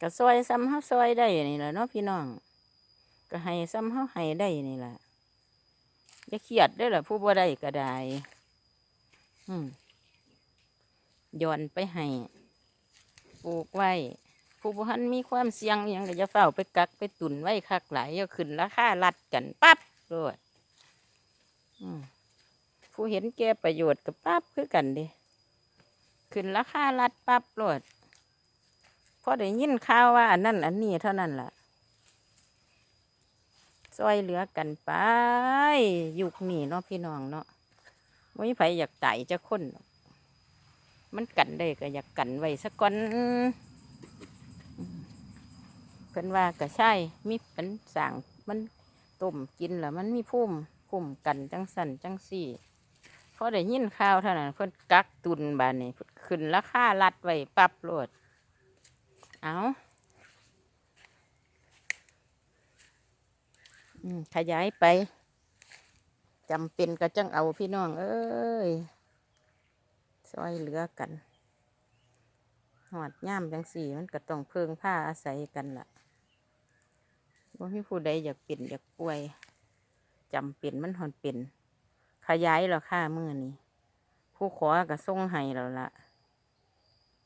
ก็ซอยซ้ำเฮาซอยได้นี่แหละเนาะพี่น้อง ก็ให้ซ้ำเฮาให้ได้นี่แหละอย่าเครียดด้อล่ะผู้บ่ได้ก็ได้อืมย้อนไปให้ปลูกไว้ผู้บ่ทันมีความเสี่ยงอหยังก็จะเฝ้าไปกักไปตุนไว้คักหลายอย่ขึ้นราคาลัดกันปั๊บโลดผู้เห็นแก่ประโยชน์กับปั๊บคือกันเดิขึ้นราคาลัดปั๊บโลด อได้ยินข่าวว่าอันนั้นอันนี้เท่านั้นล่ะซอยเหลือกันไป ยุคนี้เนาะพี่น้องเนาะไม่ไผอยากตายจะคนมันกันได้ก็อยากกันไว้สักก่อนเพิ่นว่าก็ใช่มีเป็นสั่งมันต้มกินแล้วมันมีพุ่มพุ่มกันจังสันจังสี่พอได้ยินข่าวเท่านั้นเพิ่นกักตุนบานนี้ขึ้นราคาลัดไว้ปรับโลด เอาขยายไปจำเป็นก็จังเอาพี่น้อง เอ้ยซอยเหลือกันหอดย่ามจังสี่ มันก็ต้องเพิงผ้าอาศัยกันละ่ะว่ามีผู้ใดอยากเป็นอยากป่วยจำเป็นมันหอนเป็น ขยายแล้วค่ามือนี้ผู้ขอก็ส่งให้แล้วละ